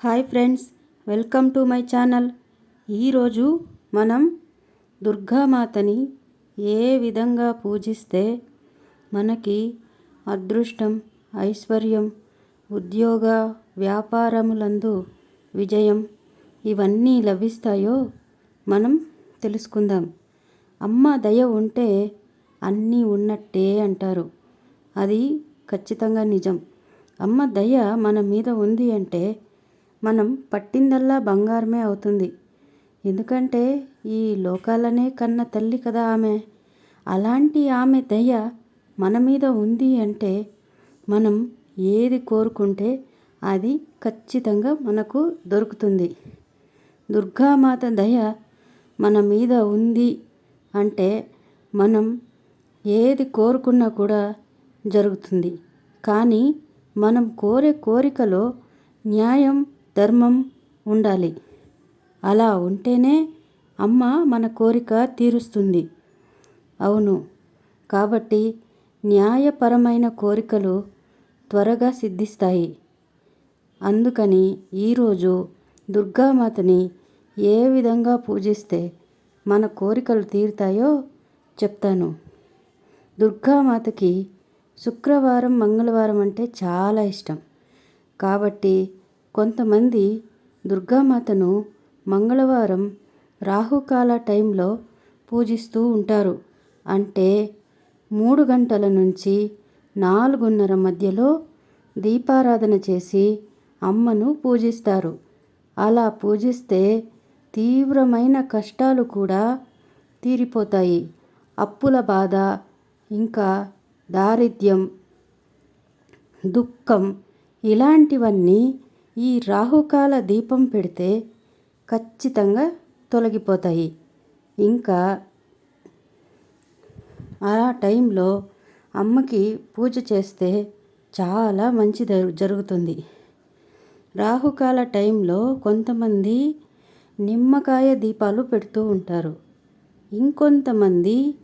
Hi friends welcome to my channel. ఈరోజు మనం దుర్గామాతని ఏ విధంగా పూజిస్తే మనకి అదృష్టం ఐశ్వర్యం ఉద్యోగ వ్యాపారములందు విజయం ఇవన్నీ లభిస్తాయో మనం తెలుసుకుందాం. అమ్మ దయ ఉంటే అన్నీ ఉన్నట్టే అంటారు. అది ఖచ్చితంగా నిజం. అమ్మ దయ మన మీద ఉంది అంటే మనం పట్టిందల్లా బంగారమే అవుతుంది. ఎందుకంటే ఈ లోకాలనే కన్న తల్లి కదా ఆమె. అలాంటి ఆమె దయ మన మీద ఉంది అంటే మనం ఏది కోరుకుంటే అది ఖచ్చితంగా మనకు దొరుకుతుంది. దుర్గామాత దయ మన మీద ఉంది అంటే మనం ఏది కోరుకున్నా కూడా జరుగుతుంది. కానీ మనం కోరే కోరికలో న్యాయం ధర్మం ఉండాలి. అలా ఉంటేనే అమ్మ మన కోరిక తీరుస్తుంది. అవును. కాబట్టి న్యాయపరమైన కోరికలు త్వరగా సిద్ధిస్తాయి. అందుకని ఈరోజు దుర్గామాతని ఏ విధంగా పూజిస్తే మన కోరికలు తీరుతాయో చెప్తాను. దుర్గామాతకి శుక్రవారం మంగళవారం అంటే చాలా ఇష్టం. కాబట్టి కొంతమంది దుర్గామాతను మంగళవారం రాహుకాల టైంలో పూజిస్తూ ఉంటారు. అంటే మూడు గంటల నుంచి నాలుగున్నర మధ్యలో దీపారాధన చేసి అమ్మను పూజిస్తారు. అలా పూజిస్తే తీవ్రమైన కష్టాలు కూడా తీరిపోతాయి. అప్పుల బాధ ఇంకా దారిద్ర్యం దుఃఖం ఇలాంటివన్నీ ఈ రాహుకాల దీపం పెడితే ఖచ్చితంగా తొలగిపోతాయి. ఇంకా ఆ టైంలో అమ్మకి పూజ చేస్తే చాలా మంచి జరుగుతుంది. రాహుకాల టైంలో కొంతమంది నిమ్మకాయ దీపాలు పెడుతూ ఉంటారు. ఇంకొంతమంది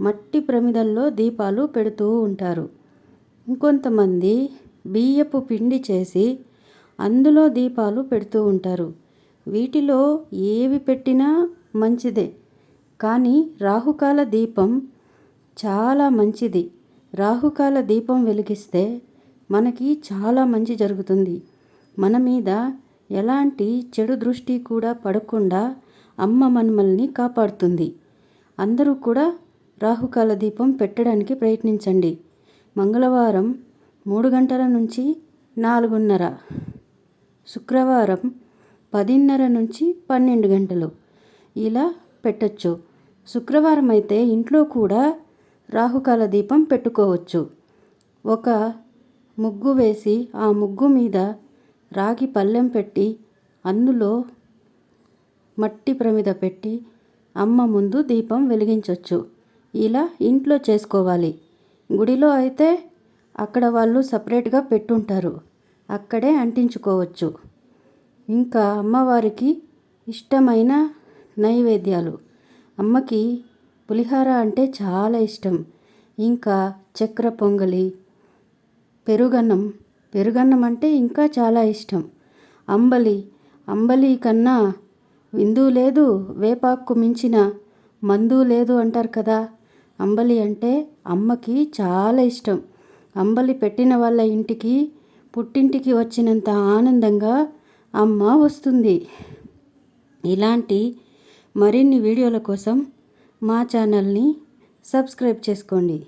మట్టి ప్రమిదల్లో దీపాలు పెడుతూ ఉంటారు. ఇంకొంతమంది బియ్యపు పిండి చేసి అందులో దీపాలు పెడుతూ ఉంటారు. వీటిలో ఏవి పెట్టినా మంచిదే. కానీ రాహుకాల దీపం చాలా మంచిది. రాహుకాల దీపం వెలిగిస్తే మనకి చాలా మంచి జరుగుతుంది. మన మీద ఎలాంటి చెడు దృష్టి కూడా పడకుండా అమ్మ మనమల్ని కాపాడుతుంది. అందరూ కూడా రాహుకాల దీపం పెట్టడానికి ప్రయత్నించండి. మంగళవారం మూడు గంటల నుంచి నాలుగున్నర. శుక్రవారం పదిన్నర నుంచి పన్నెండు గంటలు ఇలా పెట్టచ్చు. శుక్రవారం అయితే ఇంట్లో కూడా రాహుకాల దీపం పెట్టుకోవచ్చు. ఒక ముగ్గు వేసి ఆ ముగ్గు మీద రాగి పళ్ళెం పెట్టి అందులో మట్టి ప్రమిద పెట్టి అమ్మ ముందు దీపం వెలిగించవచ్చు ఇలా ఇంట్లో చేసుకోవాలి. గుడిలో అయితే అక్కడ వాళ్ళు సపరేట్గా పెట్టుంటారు. అక్కడే అంటించుకోవచ్చు. ఇంకా అమ్మవారికి ఇష్టమైన నైవేద్యాలు. అమ్మకి పులిహార అంటే చాలా ఇష్టం. ఇంకా చక్ర పొంగలి పెరుగన్నం. పెరుగన్నం అంటే ఇంకా చాలా ఇష్టం. అంబలి. అంబలి కన్నా విందు లేదు వేపాకు మించిన మందు లేదు అంటారు కదా. అంబలి అంటే అమ్మకి చాలా ఇష్టం. అంబలి పెట్టిన వాళ్ళ ఇంటికి పుట్టింటికి వచ్చినంత ఆనందంగా అమ్మ వస్తుంది. ఇలాంటి మరిన్ని వీడియోల కోసం మా ఛానల్ని సబ్స్క్రైబ్ చేసుకోండి.